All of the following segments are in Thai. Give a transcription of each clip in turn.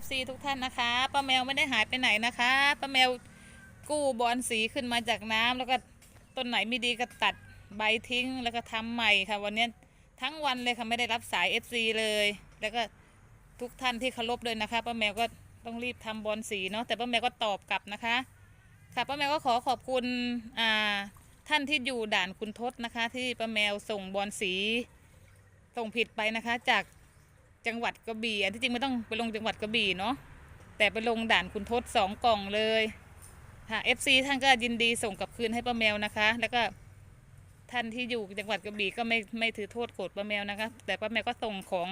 FC ทุกท่านนะคะป้าแมวไม่ได้หายไปไหนนะคะป้าแมวกู้บอลสีขึ้นมาจากน้ำแล้วก็ต้นไหนไม่ดีก็ตัดใบทิ้งแล้วก็ทำใหม่ค่ะ วันนี้ทั้งวันเลยค่ะไม่ได้รับสาย FC เลย แล้วก็ทุกท่านที่เคารพเลยนะคะป้าแมวก็ต้องรีบทำบอลสีเนาะแต่ป้าแมวก็ตอบกลับนะคะ ค่ะป้าแมวก็ขอขอบคุณอ่าท่านที่อยู่ด่านคุณทศนะคะ ที่ป้าแมวส่งบอลสีส่งผิดไปนะคะจาก จังหวัดกระบี่อันที่จริงไม่ต้องไปลงจังหวัดกระบี่เนาะแต่ไปลงด่านคุณทศสองกล่องเลยค่ะ FC ท่านก็ยินดีส่งกลับคืนให้ป้าแมวนะคะ แล้วก็ท่านที่อยู่จังหวัดกระบี่ก็ไม่ไม่ถือโทษโกรธป้าแมวนะคะ แต่ป้าแมวก็ส่งของ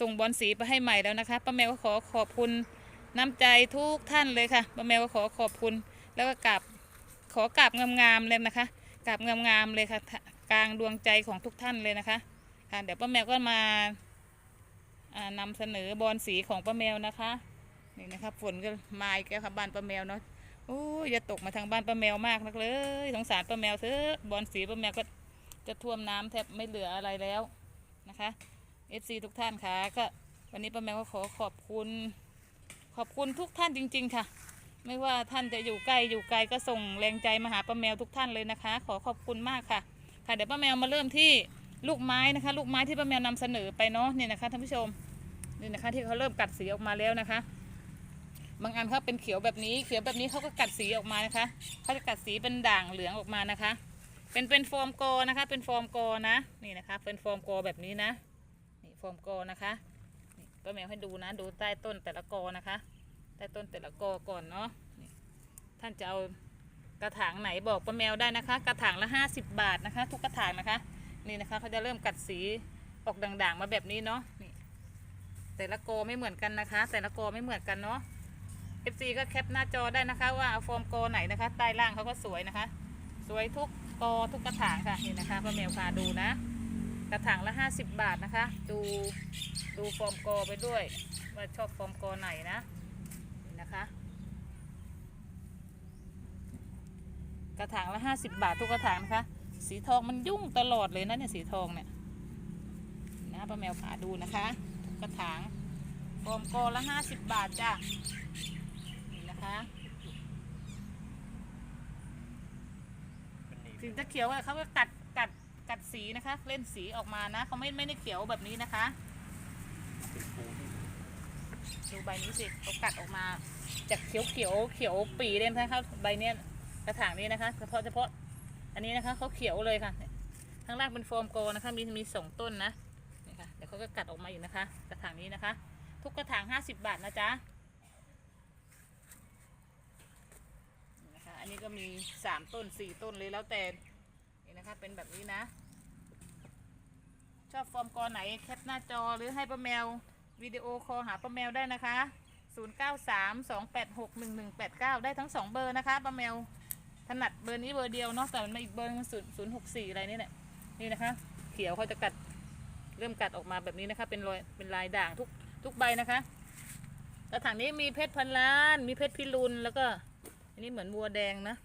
ส่งบอลสีไปให้ใหม่แล้วนะคะป้าแมวก็ขอขอบคุณน้ำใจทุกท่านเลยค่ะป้าแมวก็ขอขอบคุณแล้วก็กราบขอกราบงามๆเลยนะคะกราบงามๆเลยค่ะกลางดวงใจของทุกท่านเลยนะคะค่ะเดี๋ยวป้าแมวก็มา นำเสนอบอลสีของป้าแมวนะคะนี่นะคะฝนก็มาอีกแล้วค่ะบ้านป้าแมวเนาะโอ้ยอย่าตกมาทางบ้านป้าแมวมากนักเลยสงสารป้าแมวเถอะบอลสีป้าแมวก็จะท่วมน้ำแทบไม่เหลืออะไรแล้วนะคะ FC ทุกท่านค่ะก็วันนี้ป้าแมวก็ขอขอบคุณ ขอบคุณทุกท่านจริง ๆ ค่ะ ไม่ว่าท่านจะอยู่ใกล้อยู่ไกลก็ส่งแรงใจมาหาป้าแมวทุกท่านเลยนะคะ ขอขอบคุณมากค่ะ ค่ะเดี๋ยวป้าแมวมาเริ่มที่ ลูกไม้นะคะ ลูกไม้ที่ป้าแมวนำเสนอไปเนาะนี่นะคะท่านผู้ชมนี่นะคะ ที่เขาเริ่มกัดสีออกมาแล้วนะคะ บางอันเขาเป็นเขียวแบบนี้ เขียวแบบนี้เขาก็กัดสีออกมานะคะเขาจะกัดสีเป็นด่างเหลืองออกมานะคะ เป็นเป็นฟอร์มกอนะคะ เป็นฟอร์มกอนะนี่นะคะ เป็นฟอร์มกอแบบนี้นะนี่ฟอร์มกอนะคะป้าแมวให้ดูนะดูใต้ต้นแต่ละกอนะคะ ใต้ต้นแต่ละกอก่อนเนาะท่านจะเอากระถางไหนบอกป้าแมวได้นะคะ กระถางละ 50 บาทนะคะ ทุกกระถางนะคะ นี่นะคะเขาจะเริ่มกัดสีออกด่างๆมาแบบนี้เนาะนี่แต่ละโกไม่เหมือนกันนะคะ แต่ละโกไม่เหมือนกันเนาะ FC ก็แคปหน้าจอได้นะคะ ว่าเอาฟอร์มกไหนนะคะ ใต้ล่างเขาก็สวยนะคะ สวยทุกโกทุกกระถางค่ะนี่นะคะป้าแมวพาดูนะ กระถางละ 50 บาทนะคะ ดูดูฟอร์มกไปด้วย ว่าชอบฟอร์มกไหนนะนี่นะคะ กระถางละห้าสิบบาททุกกระถางนะคะ สีทองมันยุ่งตลอดเลยนะเนี่ยสีทองเนี่ยนะป้าแมวขาดูนะคะ กระถางฟอร์มกอละห้าสิบบาทจ้ะนี่นะคะถึงจะเขียวเขาก็กัดกัดกัดสีนะคะ เล่นสีออกมานะเขาไม่ไม่ได้เขียวแบบนี้นะคะดูใบนี้สิเขากัดออกมา จากเขียวเขียวเขียวปีเลยนะคะใบเนี้ยกระถางนี้นะคะเฉพาะเฉพาะ นนี้นะคะเขาเขียวเลยค่ะเนี่ยข้างล่างเป็นโฟมโกนะคะมีมีสองต้นนะนี่ค่ะเดี๋ยวเขาก็กัดออกมาอยู่นะคะ กระถางนี้นะคะ ทุกกระถางห้าสิบบาทนะจ๊ะนี่นะคะอันนี้ก็มีสามต้นสี่ต้นเลยแล้วแต่นี่นะคะเป็นแบบนี้นะ ชอบฟอร์มกอไหนแคปหน้าจอหรือให้ป้าแมววิดีโอคอลหาป้าแมวได้นะคะ 0932861189 ได้ทั้ง 2 เบอร์นะคะป้าแมว ถนัดเบอร์นี้เบอร์เดียวเนาะแต่มันมาอีกเบอร์มันศูนย์ศูนย์หกสี่อะไรนี่แหละนี่นะคะ เขียวเขาจะกัดเริ่มกัดออกมาแบบนี้นะคะ เป็นรอยเป็นลายด่างทุกทุกใบนะคะกระถางนี้มีเพชรพันล้าน มีเพชรพิรุณแล้วก็ อันนี้เหมือนวัวแดงนะ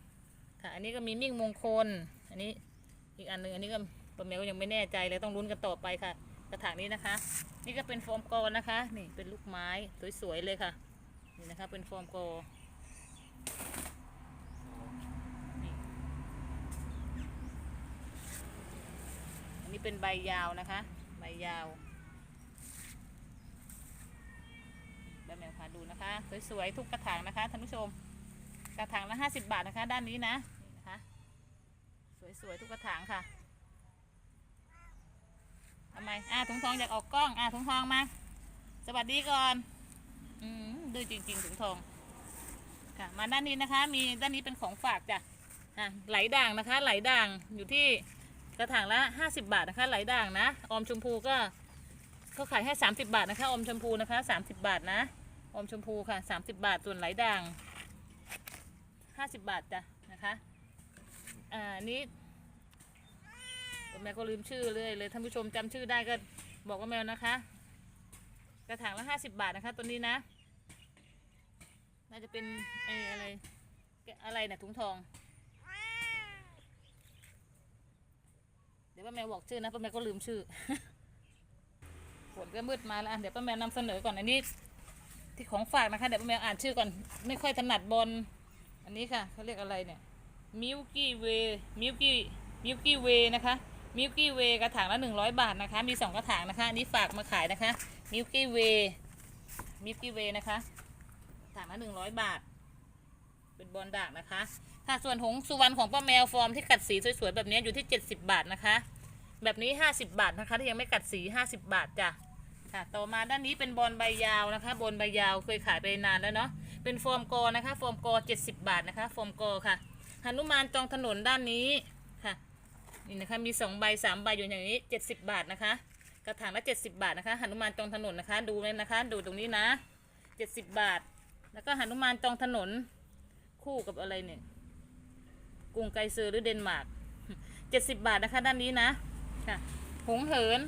ค่ะ อันนี้ก็มีมิ่งมงคล อันนี้อีกอันหนึ่งอันนี้ก็ป้าแมวก็ยังไม่แน่ใจเลยต้องลุ้นกันต่อไปค่ะ กระถางนี้นะคะ นี่ก็เป็นโฟมกอนะคะ นี่เป็นลูกไม้สวยๆเลยค่ะ นี่นะคะ เป็นโฟมกอนี่อั นนี้เป็นใบยาวนะคะ ใบยาวใบแมวพาดูนะคะ สวยๆทุกกระถางนะคะท่านผู้ชม กระถางละห้าสิบบาทนะคะ ด้านนี้นะนี่นะคะ สวยๆทุกกระถางค่ะทำไมอ่าถุงทองอยากออกกล้อง อ่าถุงทองมา สวัสดีก่อน อืมดื้อจริง ๆถุงทอง ค่ะ มาด้านนี้นะคะ มีด้านนี้เป็นของฝากจ้ะ อะไหลด่างนะคะ ไหลด่างอยู่ที่ กระถางละห้าสิบบาทนะคะไหลด่างนะออมชมพูก็เขาขายให้สามสิบบาทนะคะออมชมพูนะคะสามสิบบาทนะออมชมพูค่ะสามสิบบาทส่วนไหลด่างห้าสิบบาทจ้ะนะคะอ่านี้แม่ก็ลืมชื่อเลยเลยท่านผู้ชมจำชื่อได้ก็บอกว่าแมวนะคะ กระถางละห้าสิบบาทนะคะตัวนี้นะน่าจะเป็นอ้อะไรอะไรนะถุงทอง เดี๋ยวป้าแมวบอกชื่อนะป้าแมวก็ลืมชื่อฝนก็มืดมาแล้วเดี๋ยวป้าแมวนำเสนอก่อนอันนี้ ที่ของฝากนะคะเดี๋ยวป้าแมวอ่านชื่อก่อนไม่ค่อยถนัดบอลอันนี้ค่ะเขาเรียกอะไรเนี่ยมิลกี้เวมิลกี้มิลกี้เวนะคะมิลกี้เวกระถางละหนึ่งร้อยบาทนะคะ มีสองกระถางนะคะอันนี้ฝากมาขายนะคะมิลกี้เวมิลกี้เวนะคะกระถางละหนึ่งร้อยบาท เป็นบอลด่างนะคะ ค่ะส่วนหงสุวรรณของป้าแมวฟอร์มที่กัดสีสวยๆแบบนี้อยู่ที่เจ็ดสิบบาทนะคะ แบบนี้ห้าสิบบาทนะคะที่ยังไม่กัดสีห้าสิบบาทจ้ะค่ะต่อมาด้านนี้เป็นบอลใบยาวนะคะ บอลใบยาวเคยขายไปนานแล้วเนาะเป็นฟอร์มกอนะคะฟอร์มกอ 70 บาทนะคะฟอร์มกอค่ะหนุมานจองถนนด้านนี้ค่ะนี่นะคะมี2ใบ3ใบอยู่อย่างนี้ 70 บาทนะคะ กระถางละ 70 บาทนะคะหนุมานจองถนนนะคะ ดูเลยนะคะ ดูตรงนี้นะ 70 บาท แล้วก็หนุมานจองถนนคู่กับอะไรเนี่ย กรุงไกรซือหรือเดนมาร์ก70บาทนะคะด้านนี้นะค่ะหงเหิน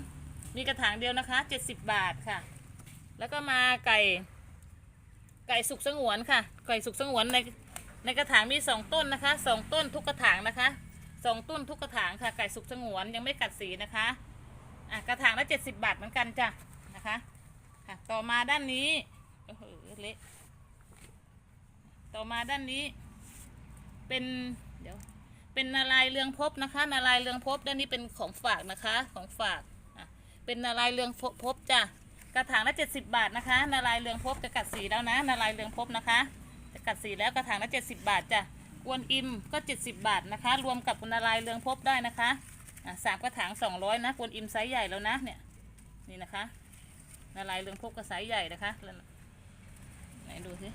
มีกระถางเดียวนะคะ70บาทค่ะ แล้วก็มาไก่ ไก่สุกสงวนค่ะ ไก่สุกสงวนในในกระถางมีสองต้นนะคะสองต้นทุกกระถางนะคะสองต้นทุกกระถางค่ะ ไก่สุกสงวนยังไม่กัดสีนะคะอะกระถางละ70บาทเหมือนกันจ้ะนะคะค่ะต่อมาด้านนี้โอ้โหเละต่อมาด้านนี้ เป็น เดี๋ยวเป็นนาลายเรืองภพนะคะ นาลายเรืองภพด้านนี้เป็นของฝากนะคะของฝากอะเป็นนาลายเรืองภพจ้ะกระถางละ 70 บาทนะคะ นาลายเรืองภพจะกัดสีแล้วนะ นาลายเรืองภพนะคะ จะกัดสีแล้วกระถางละ 70 บาทจ้ะกวนอิมก็ 70 บาทนะคะ รวมกับนาลายเรืองภพได้นะคะอะสามกระถาง 200 นะกวนอิมไซส์ใหญ่แล้วนะเนี่ยนี่นะคะนาลายเรืองภพก็ไซส์ใหญ่นะคะไหนดูสิ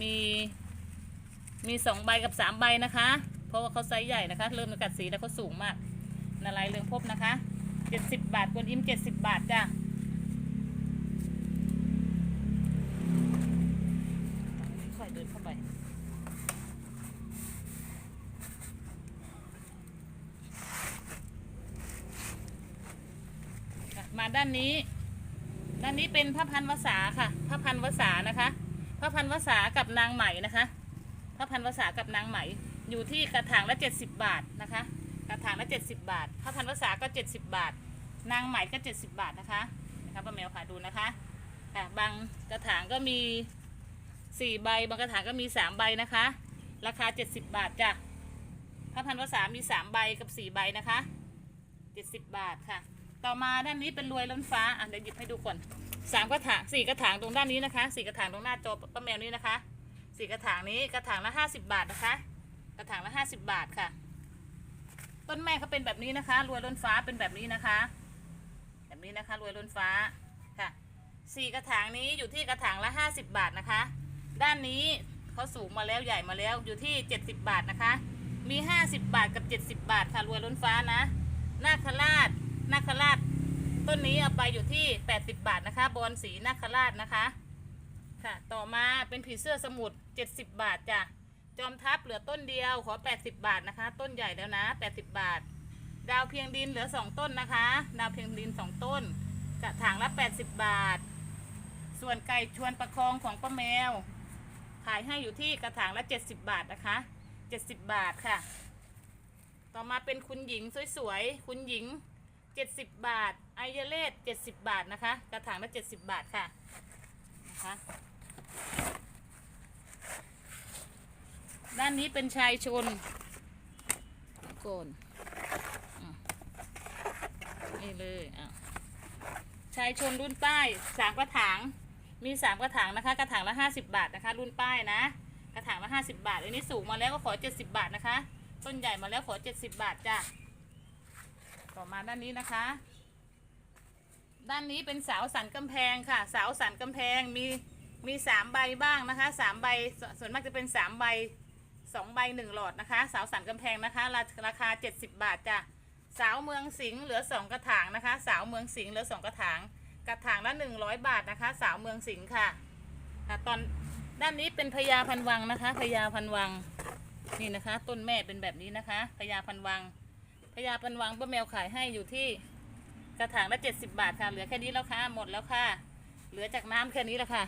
มี มีสองใบกับสามใบนะคะ เพราะว่าเขาไซส์ใหญ่นะคะ เริ่มกัดสีแล้วเขาสูงมากนาลายณ์เรืองภพนะคะเจ็ดสิบบาทกวนอิมเจ็ดสิบบาทจ้ะค่อยเดินเข้าไปมาด้านนี้ด้านนี้เป็นพระพันวษาค่ะพระพันวษานะคะพระพันวษากับนางไหม่นะคะ พระพันวษากับนางไหม อยู่ที่กระถางละ 70 บาทนะคะ กระถางละ 70 บาทพระพันวษาก็ 70 บาท นางไหมก็ 70 บาทนะคะนะคะป้าแมวค่ะดูนะคะค่ะบางกระถางก็มี 4 ใบบางกระถางก็มี 3 ใบนะคะ ราคา 70 บาทจ้ะพระพันวษามี 3 ใบกับ 4 ใบนะคะ 70 บาทค่ะ ต่อมาด้านนี้เป็นรวยล้นฟ้าอะเดี๋ยวหยิบให้ดูก่อนสามกระถางสี่กระถางตรงด้านนี้นะคะสี่กระถางตรงหน้าจอป้าแมวนี้นะคะ สี่กระถางนี้กระถางละห้าสิบบาทนะคะ กระถางละห้าสิบบาทค่ะ ต้นแม่เขาเป็นแบบนี้นะคะ รวยล้นฟ้าเป็นแบบนี้นะคะ แบบนี้นะคะรวยล้นฟ้าค่ะสี่กระถางนี้อยู่ที่กระถางละห้าสิบบาทนะคะ ด้านนี้เขาสูงมาแล้วใหญ่มาแล้วอยู่ที่เจ็ดสิบบาทนะคะ มีห้าสิบบาทกับเจ็ดสิบบาทค่ะรวยล้นฟ้านะนาคราชนาคราชต้นนี้เอาไปอยู่ที่80บาทนะคะ บอลสีนาคราชนะคะ ค่ะ ต่อมาเป็นผีเสื้อสมุทร70 บาทจ้ะ จอมทัพเหลือต้นเดียวขอ 80 บาทนะคะ ต้นใหญ่แล้วนะ 80 บาท ดาวเพียงดินเหลือ 2 ต้นนะคะ ดาวเพียงดิน 2 ต้น กระถางละ 80 บาท ส่วนไก่ชวนประคองของป้าแมว ขายให้อยู่ที่กระถางละ 70 บาทนะคะ 70 บาทค่ะ ต่อมาเป็นคุณหญิงสวยๆ คุณหญิง 70 บาท ไอเยเลส70 บาทนะคะ กระถางละ 70 บาทค่ะ นะคะ ด้านนี้เป็นชายชนโกนอะนี่เลยอะชายชนรุ่นป้ายสามกระถาง มีสามกระถางนะคะ กระถางละ50บาทนะคะ รุ่นป้ายนะ กระถางละ50บาท อันนี้สูงมาแล้วก็ขอ70บาทนะคะ ต้นใหญ่มาแล้วขอ70บาทจ้ะ ต่อมาด้านนี้นะคะ ด้านนี้เป็นเสาสันกำแพงค่ะเสาสันกำแพงมี มีสามใบบ้างนะคะสามใบสส่วนมากจะเป็นสามใบสองใบหนึ่งหลอดนะคะเสาสันกำแพงนะคะราราคาเจ็ดสิบบาทจ้ะสาวเมืองสิงห์เหลือสองกระถางนะคะ สาวเมืองสิงห์เหลือสองกระถางกระถางละหนึ่งร้อยบาทนะคะ สาวเมืองสิงห์ค่ะค่ะตอนด้านนี้เป็นพญาพันวังนะคะพญาพันวังนี่นะคะ ต้นแม่เป็นแบบนี้นะคะพญาพันวังพญาพันวังป้าแมวขายให้อยู่ที่กระถางละเจ็ดสิบาทค่ะ เหลือแค่นี้แล้วค่ะหมดแล้วค่ะ เหลือจากน้ำแค่นี้แล้วค่ะ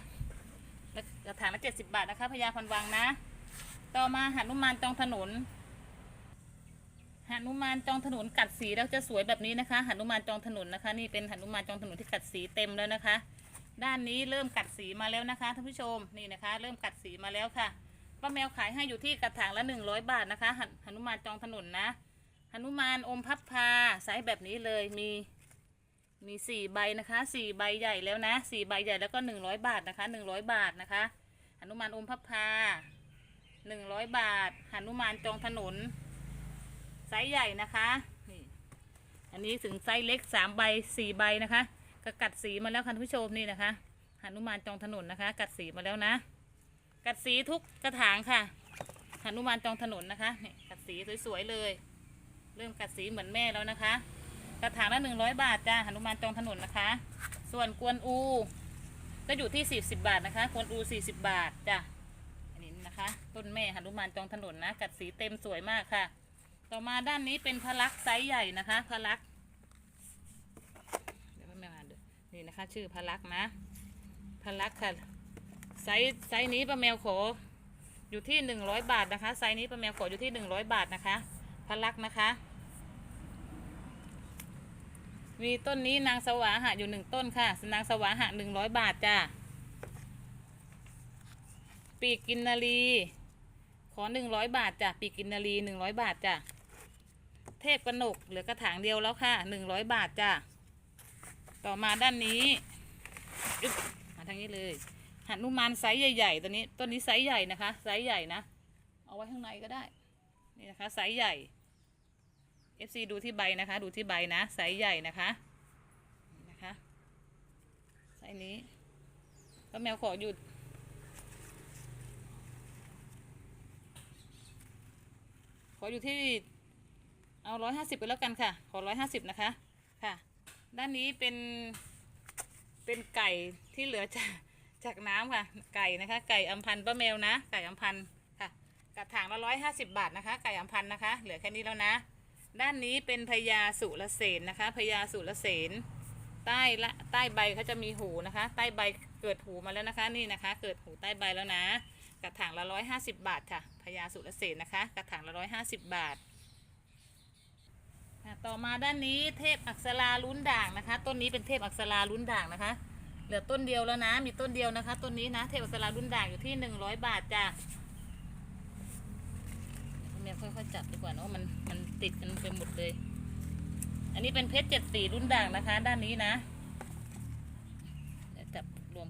แล้วกระถางละเจ็ดสิบาทนะคะพญาพันวังนะ ต่อมาหนุมานจองถนนหนุมานจองถนนกัดสีแล้วจะสวยแบบนี้นะคะหนุมานจองถนนนะคะ นี่เป็นหนุมานจองถนนที่กัดสีเต็มแล้วนะคะ ด้านนี้เริ่มกัดสีมาแล้วนะคะท่านผู้ชมนี่นะคะ เริ่มกัดสีมาแล้วค่ะป้าแมวขายให้อยู่ที่กระถางละหนึ่งร้อยบาทนะคะหหนุมานจองถนนนะหนุมานอมพับพาไซส์แบบนี้เลยมี มีสี่ใบนะคะสี่ใบใหญ่แล้วนะสี่ใบใหญ่แล้วก็หนึ่งร้อยบาทนะคะหนึ่งร้อยบาทนะคะหนุมานอมพับพาหนึ่งร้อยบาทหนุมานจองถนนไซส์ใหญ่นะคะนี่อันนี้ถึงไซส์เล็กสามใบสี่ใบนะคะก็กัดสีมาแล้วค่ะท่านผู้ชมนี่นะคะหนุมานจองถนนนะคะ กัดสีมาแล้วนะ กัดสีทุกกระถางค่ะหนุมานจองถนนนะคะนี่กัดสีสวยๆเลย เริ่มกัดสีเหมือนแม่แล้วนะคะ กระถางละหนึ่งร้อยบาทจ้าหนุมานจองถนนนะคะ ส่วนกวนอู ก็อยู่ที่สี่สิบบาทนะคะกวนอูสี่สิบบาทจ้ะอันนี้นะคะ ต้นแม่หนุมานจองถนนนะกัดสีเต็มสวยมากค่ะ ต่อมาด้านนี้เป็นพลักไซส์ใหญ่นะคะพลักเดี๋ยวพ่อแม่มาดูนี่นะคะ ชื่อพลักนะพลักค่ะไซส์ไซส์นี้ป้าแมวขออยู่ที่หนึ่งร้อยบาทนะคะไซส์นี้ป้าแมวขออยู่ที่หนึ่งร้อยบาทนะคะพลักนะคะ มีต้นนี้นางสวาหะอยู่หนึ่งต้นค่ะ นางสวาหะหนึ่งร้อยบาทจ้าปีกกินนารีขอหนึ่งร้อยบาทจ้ะปีกกินนารีหนึ่งร้อยบาทจ้ะเทพกนกเหลือกระถางเดียวแล้วค่ะหนึ่งร้อยบาทจ้ะต่อมาด้านนี้อึ๊บมาทางนี้เลยหันุมานไซส์ใหญ่ๆตัวนี้ต้นนี้ไซส์ใหญ่นะคะไซส์ใหญ่นะ เอาไว้ข้างในก็ได้ นี่นะคะไซส์ใหญ่ FC ดูที่ใบนะคะ ดูที่ใบนะไซส์ใหญ่นะคะนะคะไซส์นี้ก็แมวขอหยุดขออยู่ที่เอาร้อยห้าสิบไปแล้วกันค่ะ ขอร้อยห้าสิบนะคะค่ะ ด้านนี้เป็นเป็นไก่ที่เหลือจากจากน้ำค่ะ ไก่นะคะ ไก่อัมพันธ์ป้าแมวนะ ไก่อัมพันธ์ค่ะกระถางละร้อยห้าสิบบาทนะคะ ไก่อัมพันธ์นะคะ เหลือแค่นี้แล้วนะ ด้านนี้เป็นพญาสุรเสนนะคะพญาสุรเสนใต้ละใต้ใบเขาจะมีหูนะคะ ใต้ใบเกิดหูมาแล้วนะคะนี่นะคะ เกิดหูใต้ใบแล้วนะ กระถางละร้อยห้าสิบบาทค่ะพญาสุรเสนนะคะ กระถางละร้อยห้าสิบบาทต่อมาด้านนี้เทพอักษราลุ้นด่างนะคะ ต้นนี้เป็นเทพอักษราลุ้นด่างนะคะ เหลือต้นเดียวแล้วนะ มีต้นเดียวนะคะ ต้นนี้นะ เทพอักษราลุ้นด่างอยู่ที่หนึ่งร้อยบาทจ้ะ แม่ค่อยๆจับดีกว่าเนอะมันมันติดกันไปหมดเลย อันนี้เป็นเพชรเจ็ดสีรุ่นด่างนะคะ ด้านนี้นะจับรวม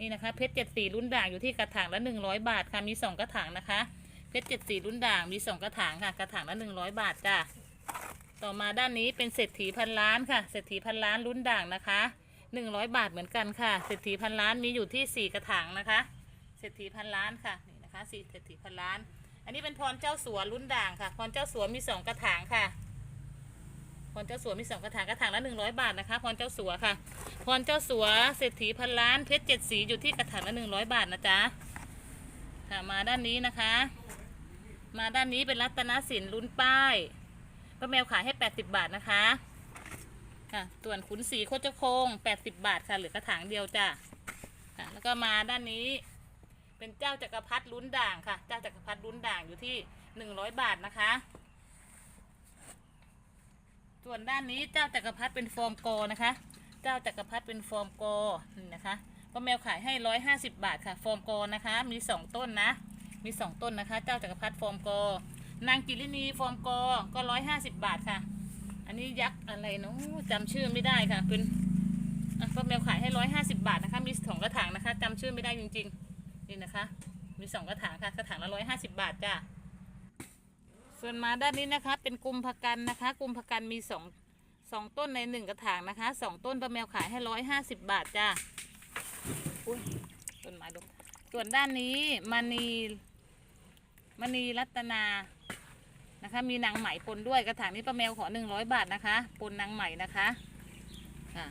นี่นะคะ เพชรเจ็ดสีรุ่นด่างอยู่ที่กระถางละหนึ่งร้อยบาทค่ะมีสองกระถางนะคะ เพชรเจ็ดสีรุ่นด่างมีสองกระถางค่ะ กระถางละหนึ่งร้อยบาทจ้ะต่อมาด้านนี้เป็นเศรษฐีพันล้านค่ะเศรษฐีพันล้านรุ่นด่างนะคะหนึ่งร้อยบาทเหมือนกันค่ะเศรษฐีพันล้านมีอยู่ที่สี่กระถางนะคะเศรษฐีพันล้านค่ะนี่นะคะสี่เศรษฐีพันล้าน อันนี้เป็นพรเจ้าสัวรุ่นด่างค่ะ พรเจ้าสัวมีสองกระถางค่ะ พรเจ้าสัวมีสองกระถางกระถางละหนึ่งร้อยบาทนะคะ พรเจ้าสัวค่ะ พรเจ้าสัวเศรษฐีพันล้านเพชรเจ็ดสีอยู่ที่กระถางละหนึ่งร้อยบาทนะจ๊ะ ค่ะมาด้านนี้นะคะ มาด้านนี้เป็นรัตนสินรุ่นป้ายป้าแมวขายให้80บาทนะคะค่ะส่วนขุนสีโคจรโคง80บาทค่ะเหลือกระถางเดียวจ้ะค่ะแล้วก็มาด้านนี้ เป็นเจ้าจักรพรรดิลุ้นด่างค่ะ เจ้าจักรพรรดิลุ้นด่างอยู่ที่100บาทนะคะ ส่วนด้านนี้เจ้าจักรพรรดิเป็นฟอร์มโกนะคะ เจ้าจักรพรรดิเป็นฟอร์มโกนี่นะคะป้าแมวขายให้150บาทค่ะ ฟอร์มโกนะคะ มี2ต้นนะ มี2ต้นนะคะ เจ้าจักรพรรดิฟอร์มโกนางกิรินีฟอร์มกอก็ร้อยห้าสิบบาทค่ะ อันนี้ยักษ์อะไรเนาะจำชื่อไม่ได้ค่ะเป็นป้าแมวขายให้ร้อยห้าสิบบาทนะคะ มีสองกระถางนะคะจำชื่อไม่ได้จริงๆ นี่นะคะ มีสองกระถางค่ะกระถางละร้อยห้าสิบบาทจ้ะส่วนมาด้านนี้นะคะ เป็นกุมภกันนะคะ กุมภกันมีสองสองต้นในหนึ่งกระถางนะคะสองต้นป้าแมวขายให้ร้อยห้าสิบบาทจ้ะอุ้ยต้นไม้ดกส่วนด้านนี้มณีมณีรัตนานะคะ มีนางไหมปนด้วยกระถางนี้ป้าแมวขอหนึ่งร้อยบาทนะคะปนนางไหมนะคะค่ะ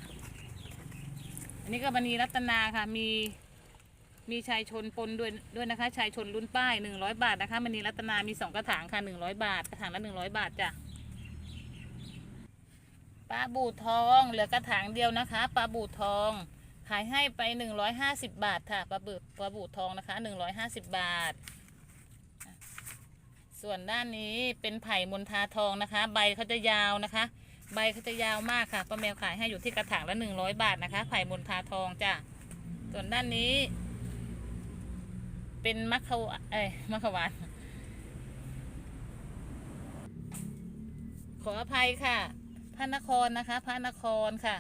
อันนี้ก็มณีรัตนาค่ะมี มีชายชนปนด้วยด้วยนะคะ ชายชนรุ่นป้ายหนึ่งร้อยบาทนะคะมณีรัตนามีสองกระถางค่ะหนึ่งร้อยบาท กระถางละหนึ่งร้อยบาทจ้ะปลาบูทองเหลือกระถางเดียวนะคะปลาบูทอง ขายให้ไปหนึ่งร้อยห้าสิบบาทค่ะปลาบูปลาบูทองนะคะหนึ่งร้อยห้าสิบบาท ส่วนด้านนี้เป็นไผ่มณฑาทองนะคะ ใบเขาจะยาวนะคะ ใบเขาจะยาวมากค่ะป้าแมวขายให้อยู่ที่กระถางละหนึ่งร้อยบาทนะคะ ไผ่มณฑาทองจ้ะส่วนด้านนี้ เป็นมัคควาเอ้ยมัคควาน ขออภัยค่ะ พระนครนะคะ พระนครค่ะ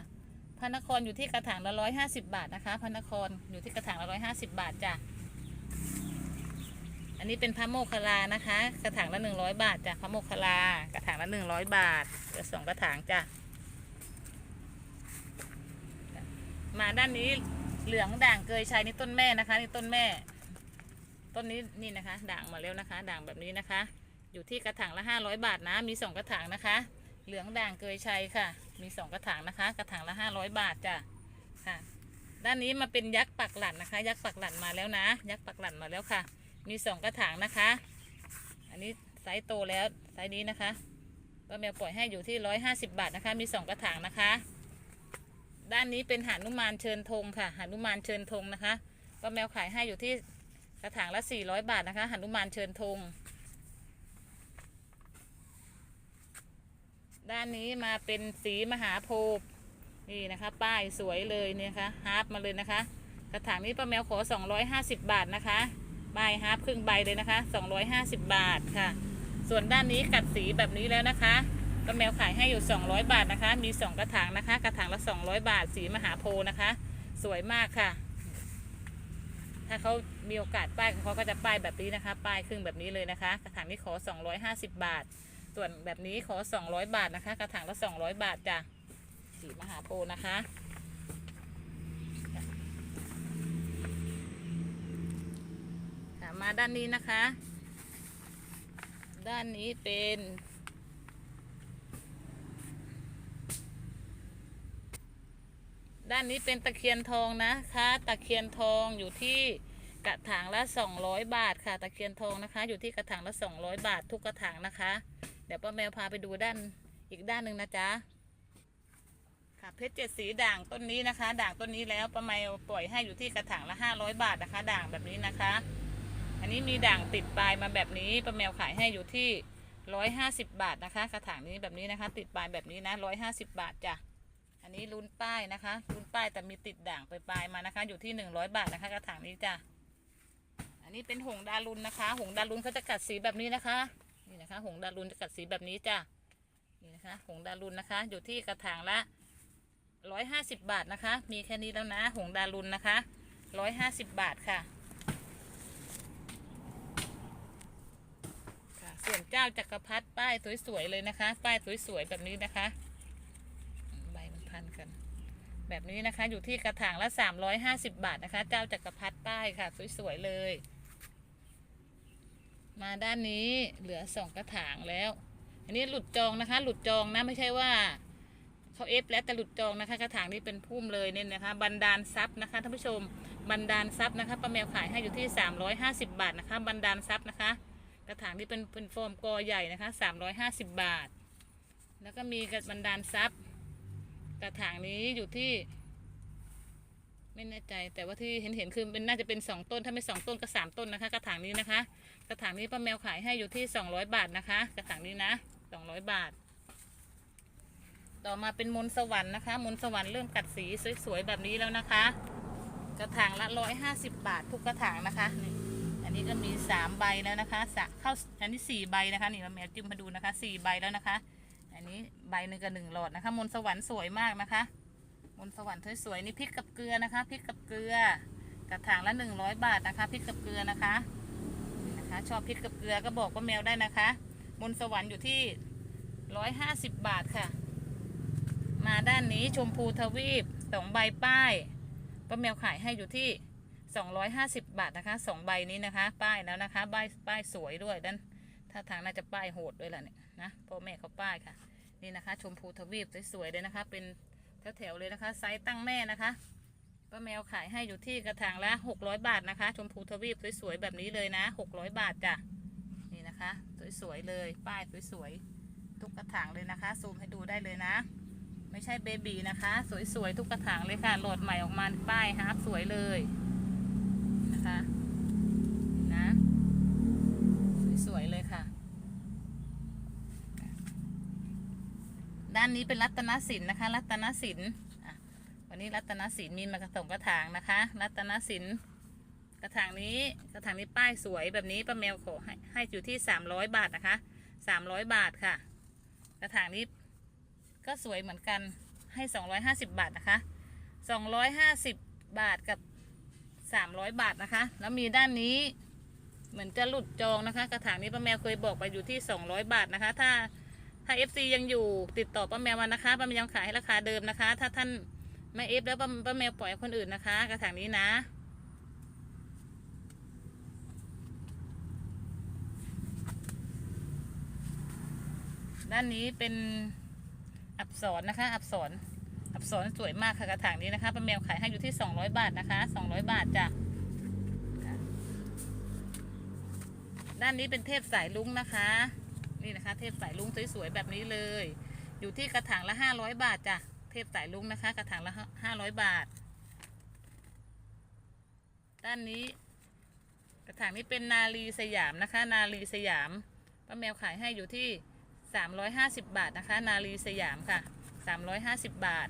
พระนครอยู่ที่กระถางละร้อยห้าสิบบาทนะคะ พระนครอยู่ที่กระถางละร้อยห้าสิบบาทจ้ะ อันนี้เป็นพระโมคคัลลานะคะ กระถางละหนึ่งร้อยบาทจ้ะ พระโมคคัลลา กระถางละหนึ่งร้อยบาทเหลือสองกระถางจ้ะ มาด้านนี้เหลืองด่างเกยชัยนี่ต้นแม่นะคะนี่ต้นแม่ ต้นนี้นี่นะคะ ด่างมาแล้วนะคะ ด่างแบบนี้นะคะ อยู่ที่กระถางละห้าร้อยบาทนะ มีสองกระถางนะคะ เหลืองด่างเกยชัยค่ะ มีสองกระถางนะคะ กระถางละห้าร้อยบาทจ้ะค่ะ ด้านนี้มาเป็นยักษ์ปักหลัดนะคะ ยักษ์ปักหลัดมาแล้วนะ ยักษ์ปักหลัดมาแล้วค่ะ มีสองกระถางนะคะ อันนี้ไซส์โตแล้วไซส์นี้นะคะป้าแมวปล่อยให้อยู่ที่ร้อยห้าสิบบาทนะคะ มีสองกระถางนะคะ ด้านนี้เป็นหานุมานเชิญธงค่ะหานุมานเชิญธงนะคะป้าแมวขายให้อยู่ที่ กระถางละสี่ร้อยบาทนะคะหนุมานเชิญธงด้านนี้มาเป็นสีมหาโพธิ์นี่นะคะ ป้ายสวยเลยเนี่ยนะคะฮาร์ปมาเลยนะคะ กระถางนี้ป้าแมวขอ 250 บาทนะคะป้าฮาร์ปครึ่งใบเลยนะคะ 250 บาทค่ะ ส่วนด้านนี้กัดสีแบบนี้แล้วนะคะป้าแมวขายให้อยู่ 200 บาทนะคะ มี 2 กระถางนะคะ กระถางละ 200 บาท สีมหาโพธิ์นะคะ สวยมากค่ะ ถ้าเขามีโอกาสป้ายเขาก็จะป้ายแบบนี้นะคะ ป้ายครึ่งแบบนี้เลยนะคะ กระถางนี้ขอ 250 บาท ส่วนแบบนี้ขอ 200 บาทนะคะ กระถางละ 200 บาทจ้ะสีมหาโพธิ์นะคะค่ะมาด้านนี้นะคะ ด้านนี้เป็น ด้านนี้เป็นตะเคียนทองนะคะตะเคียนทองอยู่ที่กระถางละ 200 บาทค่ะ ตะเคียนทองนะคะ อยู่ที่กระถางละ 200 บาททุกกระถางนะคะ เดี๋ยวป้าแมวพาไปดูด้านอีกด้านหนึ่งนะจ๊ะค่ะเพชรเจ็ดสีด่างต้นนี้นะคะ ด่างต้นนี้แล้วป้าแมวปล่อยให้อยู่ที่กระถางละ 500 บาทนะคะ ด่างแบบนี้นะคะ อันนี้มีด่างติดปลายมาแบบนี้ป้าแมวขายให้อยู่ที่ 150 บาทนะคะ กระถางนี้แบบนี้นะคะ ติดปลายแบบนี้นะ 150 บาทจ้ะ อันนี้ลุ้นป้ายนะคะลุ้นป้ายแต่มีติดด่างไปปลายมานะคะ อยู่ที่100บาทนะคะกระถางนี้จ้ะอันนี้เป็นหงดารุนนะคะ หงดารุนเขาจะกัดสีแบบนี้นะคะนี่นะคะ หงดารุนจะกัดสีแบบนี้จ้ะนี่นะคะหงดารุนนะคะ อยู่ที่กระถางละร้อยห้าสิบบาทนะคะ มีแค่นี้แล้วนะ หงดารุนนะคะร้อยห้าสิบบาทค่ะค่ะส่วนเจ้าจักรพรรดิป้ายสวยๆเลยนะคะ ป้ายสวยๆแบบนี้นะคะ ใบมันพันกัน แบบนี้นะคะอยู่ที่กระถางละสามร้อยห้าสิบบาทนะคะ เจ้าจักรพรรดิป้ค่ะ สวยๆเลย มาด้านนี้เหลือสองกระถางแล้ว อันนี้หลุดจองนะคะ หลุดจองนะไม่ใช่ว่าเขาเอฟแล้วแต่หลุดจองนะคะกระถางนี้เป็นพุ่มเลยเนี่ยนะคะบันดาลทรัพย์นะคะท่านผู้ชมบันดาลทรัพย์นะคะป้าแมวขายให้อยู่ที่ 350 บาทนะคะบันดาลทรัพย์นะคะ กระถางที่เป็นเป็นโฟมกอใหญ่นะคะ 350 บาท แล้วก็มีกระบันดาลทรัพย์ กระถางนี้อยู่ที่ ไม่แน่ใจแต่ว่าที่เห็นเห็นคือเป็นน่าจะเป็นสองต้นถ้าไม่สองต้นก็สามต้นนะคะ กระถางนี้นะคะ กระถางนี้ป้าแมวขายให้อยู่ที่200บาทนะคะ กระถางนี้นะ200บาท ต่อมาเป็นมนสวรรค์นะคะ มนสวรรค์เริ่มกัดสีสวยๆแบบนี้แล้วนะคะ กระถางละ150บบาททุกกระถางนะคะนี่อันนี้ก็มี3ใบแล้วนะคะสะเข้าอันนี้4ใบนะคะนี่ป้าแมวจิ้มมาดูนะคะ4ใบแล้วนะคะ นนี้ใบหนึ่งกับหนึ่งหลอดนะคะ มนสวรรค์สวยมากนะคะ มนสวรรค์สวยๆนี่พริกกับเกลือนะคะพริกกับเกลือกระถางละ100บาทนะคะพริกกับเกลือนะคะนะคะ ชอบพริกกับเกลือก็บอกว่าแมวได้นะคะ มนสวรรค์อยู่ที่ร้อยห้าสิบบาทค่ะ มาด้านนี้ชมพูทวีปสองใบป้ายป้าแมวขายให้อยู่ที่สองร้อยห้าสิบบาทนะคะสองใบนี้นะคะ ป้ายแล้วนะคะป้ายป้ายสวยด้วยด้านถ้าทางน่าจะป้ายโหดด้วยแหละเนี่ยนะพ่อแม่เขาป้ายค่ะ นี่นะคะ ชมพูทวีปสวยๆเลยนะคะ เป็นแถวๆเลยนะคะ ไซส์ตั้งแม่นะคะป้าแมวขายให้อยู่ที่กระถางละ600บาทนะคะ ชมพูทวีปสวยๆแบบนี้เลยนะ600บาทจ้ะนี่นะคะสวยๆเลยป้ายสวยๆทุกกระถางเลยนะคะ ซูมให้ดูได้เลยนะ ไม่ใช่เบบีนะคะ สวยๆทุกกระถางเลยค่ะโหลดใหม่ออกมาป้ายฮาร์ปสวยเลยนะคะนะสวยๆเลยค่ะานนี้เป็นรัตนสินนะคะ รัตนสินวันนี้นี้รัตนสินมีมากระถงกระถางนะคะ รัตนสินกระถางนี้กระถางนี้ป้ายสวยแบบนี้ป้าแมวขอให้ให้อยู่ที่สามร้อยบาทนะคะสามร้อยบาทค่ะ กระถางนี้ก็สวยเหมือนกันให้สองร้อยห้าสิบบาทนะคะสองร้อยห้าสิบบาทกับสามร้อยบาทนะคะ แล้วมีด้านนี้เหมือนจะหลุดจองนะคะ กระถางนี้ป้าแมวเคยบอกไปอยู่ที่สองร้อยบาทนะคะ ถ้า ถ้า FC ยังอยู่ติดต่อป้าแมวมานะคะป้าแมวยังขายให้ราคาเดิมนะคะ ถ้าท่านไม่เอฟแล้วป้าป้าแมวปล่อยคนอื่นนะคะ กระถางนี้นะ ด้านนี้เป็นอักษรนนะคะ อักษรอักษรสวยมากค่ะกระถางนี้นะคะป้าแมวขายให้อยู่ที่ 200 บาทนะคะ 200 บาทจ้ะด้านนี้เป็นเทพสายลุ้งนะคะ นี่นะคะ เทพสายลุงสวยๆแบบนี้เลย อยู่ที่กระถางละห้าร้อยบาทจ้ะเทพสายลุงนะคะ กระถางละห้าร้อยบาท ด้านนี้ กระถางนี้เป็นนาลีสยามนะคะ นาลีสยามป้าแมวขายให้อยู่ที่สามร้อยห้าสิบบาทนะคะ นาลีสยามค่ะสามร้อยห้าสิบบาท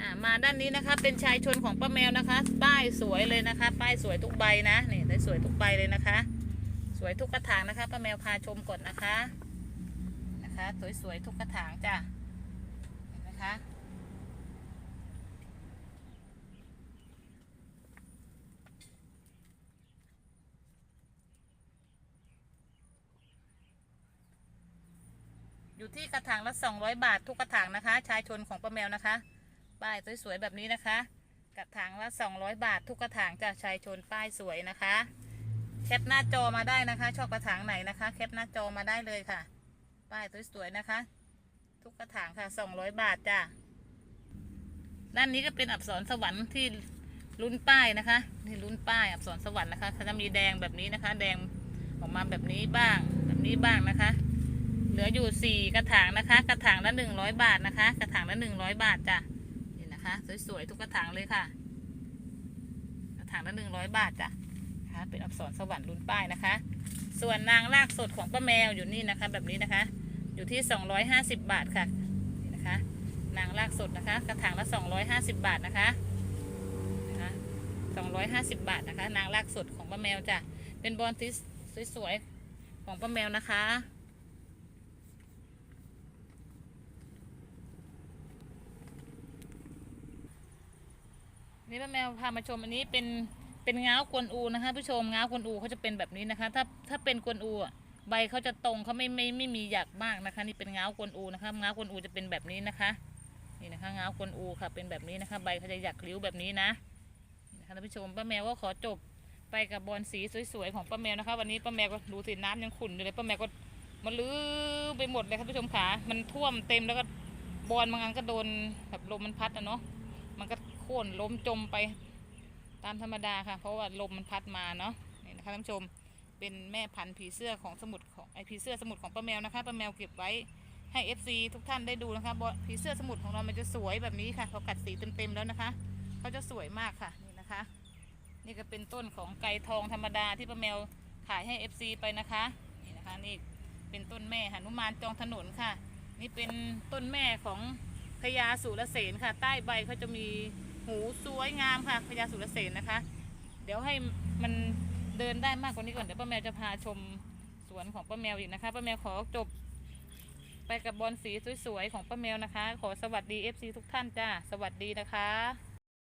อ่ามาด้านนี้นะคะเป็นชายชนของป้าแมวนะคะ ป้ายสวยเลยนะคะ ป้ายสวยทุกใบนะนี่ได้สวยทุกใบเลยนะคะ วยทุกกระถางนะคะป้าแมวพาชมก่อนนะคะนะคะ สวยๆทุกกระถางจ้ะเห็นไหมคะอยู่ที่กระถางละ 200 บาททุกกระถางนะคะ ชายชนของป้าแมวนะคะป้ายสวยๆแบบนี้นะคะ กระถางละ 200 บาททุกกระถางจะชายชนป้ายสวยนะคะ แคปหน้าจอมาได้นะคะ ชอบกระถางไหนนะคะ แคปหน้าจอมาได้เลยค่ะ ป้ายสวยๆนะคะ ทุกกระถางค่ะสองร้อยบาทจ้ะด้านนี้ก็เป็นอักษรสวรรค์ที่ลุ้นป้ายนะคะนี่ลุ้นป้ายอักษรสวรรค์นะคะจะมีแดงแบบนี้นะคะ แดงออกมาแบบนี้บ้าง แบบนี้บ้างนะคะ เหลืออยู่สี่กระถางนะคะ กระถางละหนึ่งร้อยบาทนะคะ กระถางละหนึ่งร้อยบาทจ้ะนี่นะคะ สวยๆทุกกระถางเลยค่ะ กระถางละหนึ่งร้อยบาทจ้ะ นะคะ เป็นอักษรสวรรค์ลุ้นป้ายนะคะ ส่วนนางลากสดของป้าแมวอยู่นี่นะคะ แบบนี้นะคะ อยู่ที่ 250 บาทค่ะนี่นะคะ นางลากสดนะคะ กระถางละ 250 บาทนะคะนะคะ250 บาทนะคะ นางลากสดของป้าแมวจ้ะเป็นบอลที่สวยๆของป้าแมวนะคะนี่ป้าแมวพามาชมอันนี้เป็น เป็นง้าวกวนอูนะคะผู้ชมง้าวกวนอูเขาจะเป็นแบบนี้นะคะ ถ้าถ้าเป็นกวนอูใบเขาจะตรงเขาไม่ไม่ไม่มีหยักมากนะคะ นี่เป็นง้าวกวนอูนะคะง้าวกวนอูจะเป็นแบบนี้นะคะ นี่นะคะง้าวกวนอูค่ะ เป็นแบบนี้นะคะ ใบเขาจะหยักริ้วแบบนี้นะนะคะท่านผู้ชมป้าแมวก็ขอจบไปกับบอลสีสวยๆของป้าแมวนะคะ วันนี้ป้าแมวก็ดูสิน้ำยังขุ่นอยู่เลยป้าแมวก็มาลื้อไปหมดเลยครับผู้ชมขามันท่วมเต็มแล้วก็บอลบางอันก็โดนแบบลมมันพัดอะเนาะมันก็โค่นล้มจมไป ตามธรรมดาค่ะ เพราะว่าลมมันพัดมาเนาะนี่นะคะท่านผู้ชมเป็นแม่พันธุ์ผีเสื้อของสมุดของไอผีเสื้อสมุดของป้าแมวนะคะป้าแมวเก็บไว้ให้ FC ทุกท่านได้ดูนะคะบผีเสื้อสมุดของเรามันจะสวยแบบนี้ค่ะเขากัดสีเต็มๆแล้วนะคะเขาจะสวยมากค่ะนี่นะคะ นี่ก็เป็นต้นของไก่ทองธรรมดาที่ป้าแมวขายให้ FC ไปนะคะนี่นะคะนี่เป็นต้นแม่หนุมานจองถนนค่ะ นี่เป็นต้นแม่ของพญาสุรเสนค่ะ ใต้ใบเขาจะมี หูสวยงามค่ะพญาสุรเสนนะคะ เดี๋ยวให้มันเดินได้มากกว่านี้ก่อนเดี๋ยวป้าแมวจะพาชมสวนของป้าแมวอีกนะคะป้าแมวขอจบ ไปกับบอลสีสวยๆของป้าแมวนะคะ ขอสวัสดี FC ทุกท่านจ้าสวัสดีนะคะ